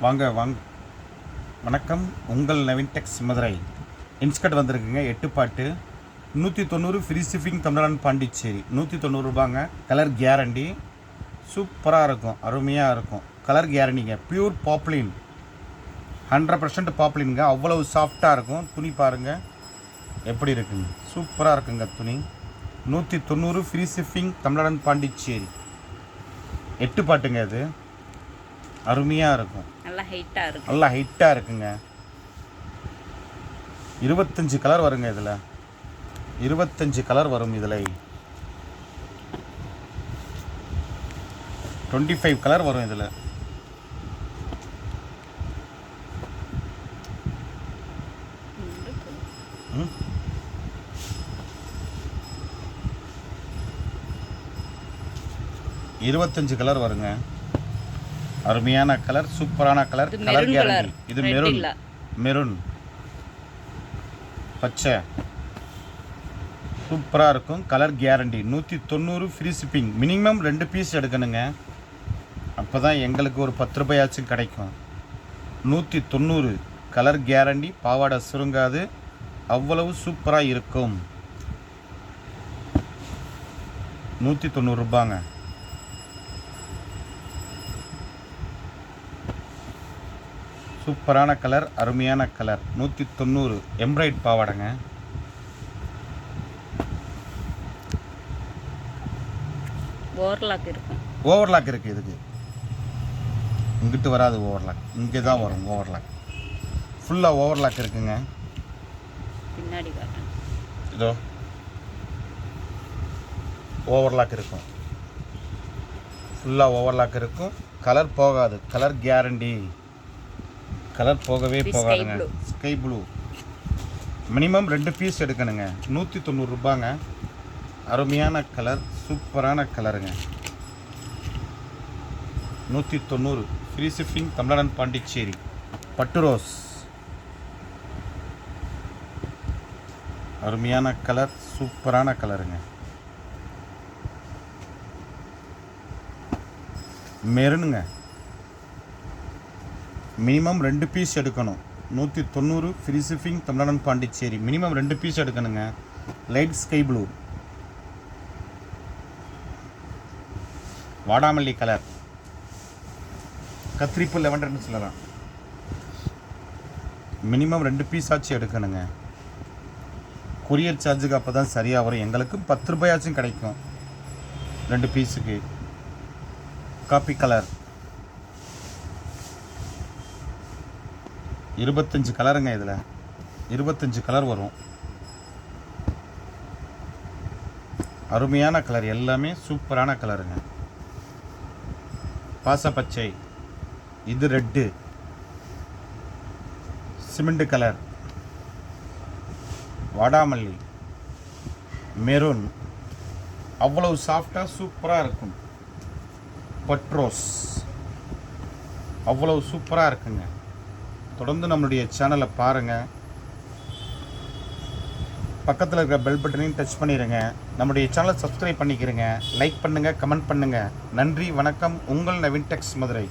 வாங்க வாங்க. வணக்கம். உங்கள் நவீன் டெக்ஸ் மதுரை இன்ஸ்கட் வந்திருக்குங்க. எட்டு பாட்டு. நூற்றி தொண்ணூறு ஃப்ரீ ஷிப்பிங் தமிழ்நாடு பாண்டிச்சேரி. நூற்றி தொண்ணூறு ரூபாங்க. கலர் கேரண்டி சூப்பராக இருக்கும். அருமையாக இருக்கும். கலர் கேரண்டிங்க பியூர் பாப்ளின் ஹண்ட்ரட் பர்சன்ட் பாப்ளின்ங்க அவ்வளவு சாஃப்டாக இருக்கும். துணி பாருங்கள் எப்படி இருக்குங்க? சூப்பராக இருக்குங்க துணி. நூற்றி தொண்ணூறு ஃப்ரீ ஷிப்பிங் தமிழ்நாடு பாண்டிச்சேரி. எட்டு பாட்டுங்க அது. அருமையாக இருக்கும். ஹைட்டாக இருக்கும் நல்லா ஹைட்டாக இருக்குங்க. இருபத்தஞ்சு கலர் வருங்க இதில். இருபத்தஞ்சு கலர் வரும் இதில். டுவெண்ட்டி ஃபைவ் கலர் வரும் இதில். ம். இருபத்தஞ்சு கலர் வருங்க. அருமையான கலர் சூப்பரான கலர். கலர் கேரண்டி இது மெரூன். மெரூன். பச்சை. சூப்பராக இருக்கும். கலர் கேரண்டி நூற்றி தொண்ணூறு ஃப்ரீ ஷிப்பிங் மினிமம் ரெண்டு பீஸ் எடுக்கணுங்க. அப்போ தான் எங்களுக்கு ஒரு பத்து ரூபாயாச்சும் கிடைக்கும். நூற்றி தொண்ணூறு. கலர் கேரண்டி பாவாடை சுருங்காது. அவ்வளவு சூப்பராக இருக்கும். நூற்றி தொண்ணூறு சூப்பரான கலர் அருமையான கலர். நூற்றி தொண்ணூறு எம்ப்ராய்ட் பாவாடைங்க. ஓவர்லாக் ஓவர்லாக் இருக்குது இதுக்கு. இங்கிட்டு வராது ஓவர்லாக் இங்கே தான் வரும் ஓவர்லாக் ஃபுல்லாக ஓவர்லாக் இருக்குங்க. பின்னாடி இதோ. ஓவர்லாக் இருக்கும். ஃபுல்லாக ஓவர்லாக் இருக்கும். கலர் போகாது. கலர் கேரண்டி கலர் போகவே போகாதுங்க. ஸ்கை ப்ளூ மினிமம் ரெண்டு பீஸ் எடுக்கணுங்க. நூற்றி தொண்ணூறு ரூபாங்க. அருமையான கலர் சூப்பரான கலருங்க நூற்றி தொண்ணூறு ஃப்ரீ ஷிப்பிங் தமிழ்நாடு பாண்டிச்சேரி. பட்டு ரோஸ் அருமையான கலர் சூப்பரான கலருங்க மெருனுங்க. மினிமம் ரெண்டு பீஸ் எடுக்கணும். நூற்றி தொண்ணூறு ஃப்ரீ ஷிப்பிங் பாண்டிச்சேரி. மினிமம் ரெண்டு பீஸ் எடுக்கணுங்க. லைட் ஸ்கை ப்ளூ வாடாமல்லி கலர் கத்திரிப்பு லெவன்டர்னு சொல்லலாம். மினிமம் ரெண்டு பீஸ் ஆச்சு எடுக்கணுங்க. கொரியர் சார்ஜுக்கு அப்போ தான் சரியாக வரும். எங்களுக்கு பத்து ரூபாயாச்சும் கிடைக்கும். ரெண்டு பீஸுக்கு காப்பி கலர் இருபத்தஞ்சு கலருங்க இதில். இருபத்தஞ்சு கலர் வரும். அருமையான கலர் எல்லாமே சூப்பரான கலருங்க. பாசப்பச்சை இது ரெட்டு. Cement colour. வாடாமல்லி மெரூன். அவ்வளவு சாஃப்டாக சூப்பராக இருக்கும். பட்ரோஸ். அவ்வளவு சூப்பராக இருக்குங்க. தொடர்ந்து நம்மளுடைய சேனலை பாருங்கள் பக்கத்தில் இருக்கிற பெல் பட்டனையும் டச் பண்ணிடுங்க நம்முடைய சேனலை சப்ஸ்கிரைப் பண்ணிக்கிறங்க லைக் பண்ணுங்கள் கமெண்ட் பண்ணுங்கள் நன்றி வணக்கம். உங்கள் நவீன் டெக்ஸ் மதுரை.